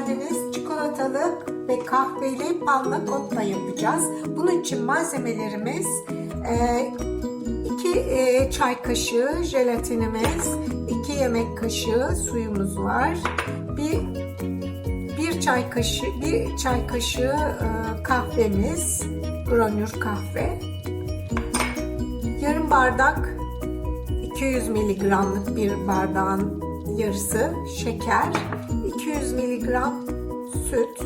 geldiniz. Çikolatalı ve kahveli panna cotta yapacağız. Bunun için malzemelerimiz 2 çay kaşığı jelatinimiz, 2 yemek kaşığı suyumuz var. Bir bir çay kaşığı bir çay kaşığı e, kahvemiz, granür kahve. Yarım bardak 200 miligramlık bir bardağın yarısı şeker, 200 miligram süt,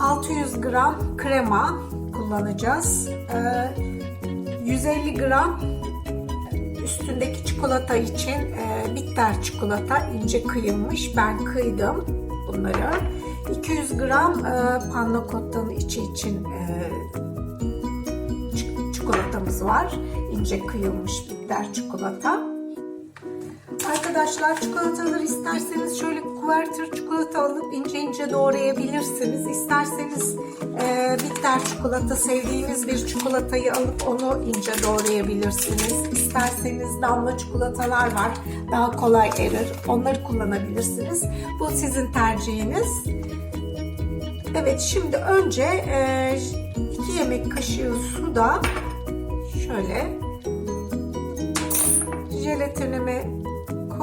600 gram krema kullanacağız. Ee, 150 gram üstündeki çikolata için e, bitter çikolata ince kıyılmış. Ben kıydım bunları. 200 gram e, panna cotta'nın içi için e, çikolatamız var. İnce kıyılmış bitter çikolata. Arkadaşlar çikolataları isterseniz şöyle kuvertür çikolata alıp ince ince doğrayabilirsiniz. İsterseniz e, bitter çikolata sevdiğiniz bir çikolatayı alıp onu ince doğrayabilirsiniz. İsterseniz damla çikolatalar var. Daha kolay erir. Onları kullanabilirsiniz. Bu sizin tercihiniz. Evet şimdi önce 2 yemek kaşığı suda şöyle jelatinimi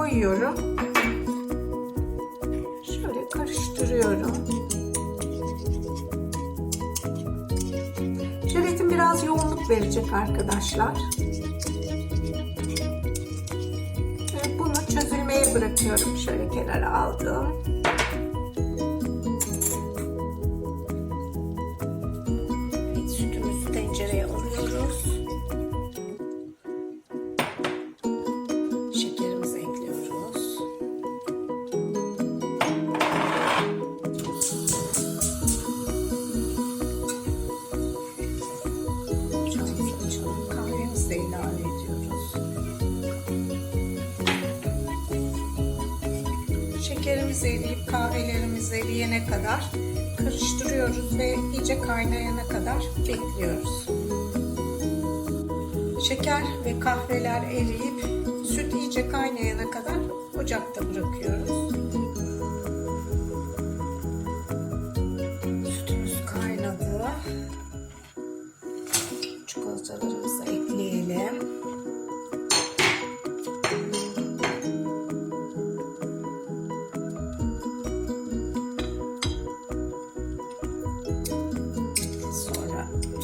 koyuyorum. Şöyle karıştırıyorum. Jelatin biraz yoğunluk verecek arkadaşlar. Ve bunu çözülmeye bırakıyorum. Şöyle kenara aldım. Şekerimiz eriyip kahvelerimiz eriyene kadar karıştırıyoruz ve iyice kaynayana kadar bekliyoruz. Şeker ve kahveler eriyip süt iyice kaynayana kadar ocakta bırakıyoruz.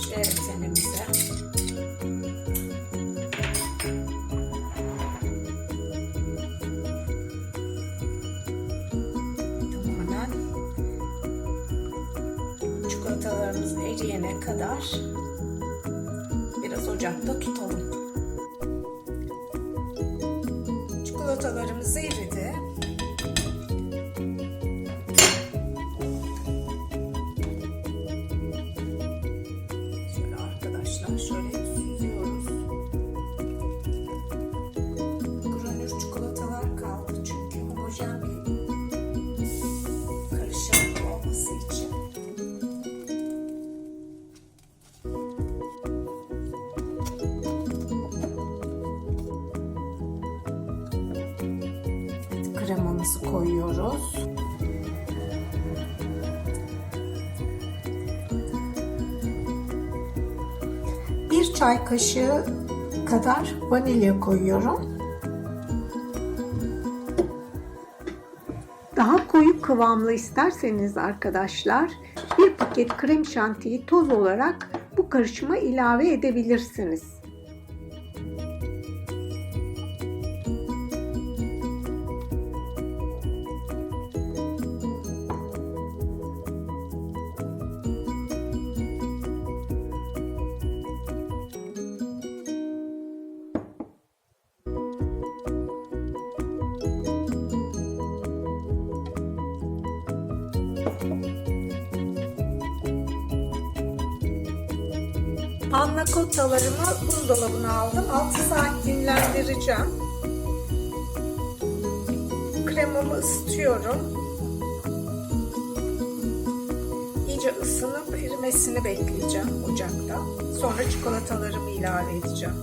Jelatinimize tamamen çikolatalarımız eriyene kadar biraz ocakta tutalım. Çikolatalarımız eridi. Şöyle süzüyoruz. Granür çikolatalar kaldı çünkü homojen bir karışım olması için. Kremamızı koyuyoruz. Çay kaşığı kadar vanilya koyuyorum. Daha koyu kıvamlı isterseniz arkadaşlar bir paket krem şantiyi toz olarak bu karışıma ilave edebilirsiniz. Anna kottalarımı buzdolabına aldım. 6 saat dinlendireceğim. Kremamı ısıtıyorum. İyice ısınıp erimesini bekleyeceğim ocakta. Sonra çikolatalarımı ilave edeceğim.